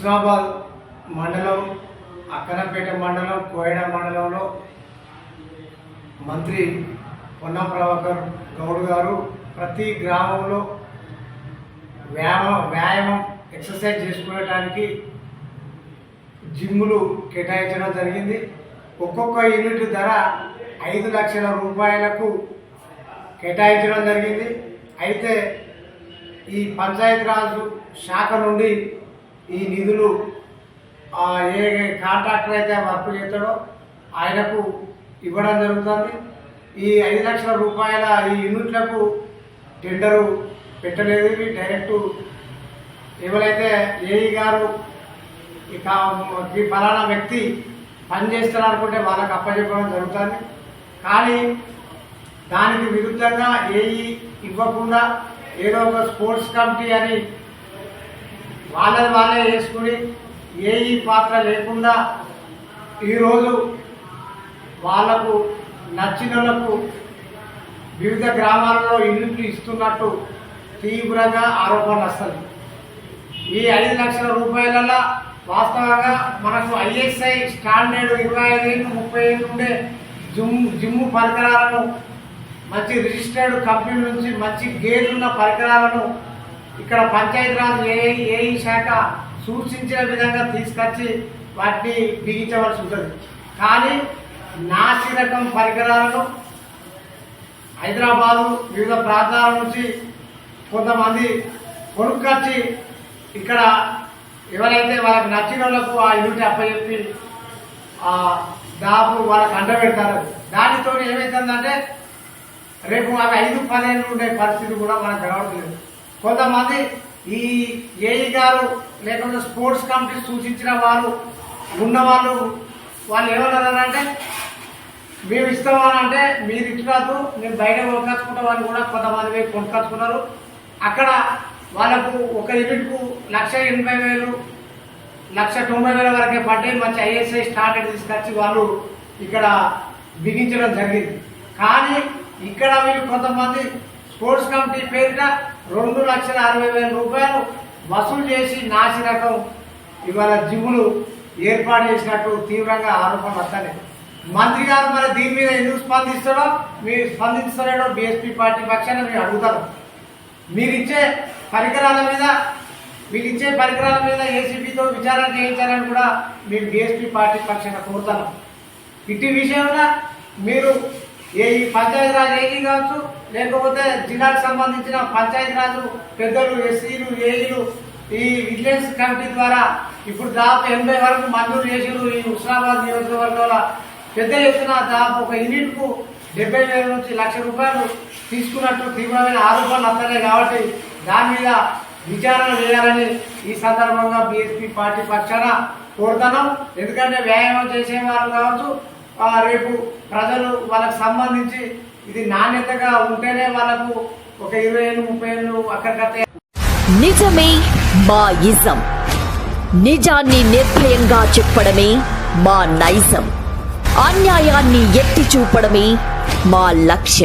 హుస్నాబాద్ మండలం అక్కనపేట మండలం కోయడ మండలంలో మంత్రి పొన్నం ప్రభాకర్ గౌడ్ గారు ప్రతి గ్రామంలో వ్యాయామ వ్యాయామం ఎక్సర్సైజ్ చేసుకోవడానికి జిమ్ములు కేటాయించడం జరిగింది. ఒక్కొక్క యూనిట్ ధర ఐదు లక్షల రూపాయలకు కేటాయించడం జరిగింది. అయితే ఈ పంచాయతీరాజు శాఖ నుండి ఈ నిధులు ఏ కాంట్రాక్టర్ అయితే వర్క్ చేస్తాడో ఆయనకు ఇవ్వడం జరుగుతుంది. ఈ ఐదు లక్షల రూపాయల ఈ యూనిట్లకు టెండరు పెట్టలేదు. డైరెక్టు డైరెక్ట్ ఎవరైతే ఏఈ గారు ఇక ఈ ఫలానా వ్యక్తి పని అనుకుంటే వాళ్ళకి అప్పచెప్పడం జరుగుతుంది. కానీ దానికి విరుద్ధంగా ఏఈ ఇవ్వకుండా ఏదో ఒక స్పోర్ట్స్ కమిటీ అని వాళ్ళని వాళ్ళే వేసుకుని ఏఈ పాత్ర లేకుండా ఈరోజు వాళ్ళకు నచ్చినలకు వివిధ గ్రామాలలో ఇల్లు ఇస్తున్నట్టు తీవ్రంగా ఆరోపణలు వస్తుంది ఈ ఐదు లక్షల రూపాయలలో వాస్తవంగా మనకు ఐఎస్ఐ స్టాండర్డ్ ఇరవై ఐదు ఏళ్ళు ముప్పై ఏళ్ళు ఉండే జిమ్ జిమ్ పరికరాలను మంచి రిజిస్టర్డ్ కంపెనీ నుంచి మంచి గేర్లున్న ఉన్న పరికరాలను ఇక్కడ పంచాయతీరాజ్ ఏ ఏ శాఖ సూచించిన విధంగా తీసుకొచ్చి వాటిని బిగించవలసి ఉంటుంది. కానీ నాసి రకం పరికరాలను హైదరాబాదు వివిధ ప్రాంతాల నుంచి కొంతమంది కొనుక్కొచ్చి ఇక్కడ ఎవరైతే వాళ్ళకి నచ్చిన వాళ్ళకు ఆ యూనిట్ అప్పచెప్పి దాపు వాళ్ళకి అండబెడతారు. దానితో ఏమవుతుందంటే రేపు అవి ఐదు పదిహేను ఉండే పరిస్థితి కూడా మనకు కనబడలేదు కొంతమంది ఈ ఏఈ గారు లేకపోతే స్పోర్ట్స్ కమిటీ సూచించిన వారు ఉన్న వాళ్ళు వాళ్ళు ఏమన్నారంటే మేము ఇస్తామని అంటే మీరు ఇచ్చినట్టు మేము బయట కొనుక్కొచ్చుకుంటామని కూడా కొంతమంది పోయి కొనుక్కొచ్చుకున్నారు అక్కడ వాళ్ళకు ఒక యూనిట్కు లక్ష ఎనభై వేలు లక్ష తొంభై వేల వరకే పడ్డాయి. మంచి ఐఎస్ఐ స్టాండర్డ్ తీసుకొచ్చి వాళ్ళు ఇక్కడ బిగించడం జరిగింది. కానీ ఇక్కడ వీళ్ళు కొంతమంది స్పోర్ట్స్ కమిటీ పేరిట రెండు లక్షల అరవై వేల రూపాయలు వసూలు చేసి నాసి రకం ఇవాళ జిమ్ములు ఏర్పాటు చేసినట్టు తీవ్రంగా ఆరోపణలు వస్తాయి మంత్రి గారు మరి దీని మీద ఎందుకు స్పందిస్తాడో మీరు స్పందిస్తారో బీఎస్పీ పార్టీ పక్షాన మీరు అడుగుతారు. మీరు ఇచ్చే పరికరాల మీద మీరు ఇచ్చే పరికరాల మీద ఏసీబీతో విచారణ చేయించాలని కూడా మీరు బీఎస్పీ పార్టీ పక్షాన కోరుతాను ఇటు విషయంలో మీరు ఏ ఈ పంచాయతీ రాజు ఏఈ కావచ్చు? లేకపోతే జిల్లాకు సంబంధించిన పంచాయతీ రాజు పెద్దలు ఎస్సీలు ఏఈలు ఈ విజిలెన్స్ కమిటీ ద్వారా ఇప్పుడు దాదాపు ఎనభై వరకు మంజూరు చేసిరు ఈ హుస్నాబాద్ నియోజకవర్గంలో. పెద్ద ఎత్తున దాదాపు ఒక యూనిట్కు డెబ్బై వేల నుంచి లక్ష రూపాయలు తీసుకున్నట్టు తీవ్రమైన ఆరోపణలు వస్తున్నాయి కాబట్టి దాని మీద విచారణ చేయాలని ఈ సందర్భంగా బీఎస్పీ పార్టీ పక్షాన కోరుతున్నాం. ఎందుకంటే వ్యాయామం చేసే వాళ్ళు కావచ్చు రేపు ప్రజలు వాళ్ళకి సంబంధించి ఇది నాణ్యతగా ఉంటేనే వాళ్ళకు ఒక ఇరవై ఏళ్ళు ముప్పై ఏళ్ళు అక్కడికట్టే నిజమే మా ఇజం నిజాన్ని నిర్భయంగా చెప్పడమే మా నైజం. అన్యాయాన్ని ఎత్తి చూపడమే మా లక్ష్యం.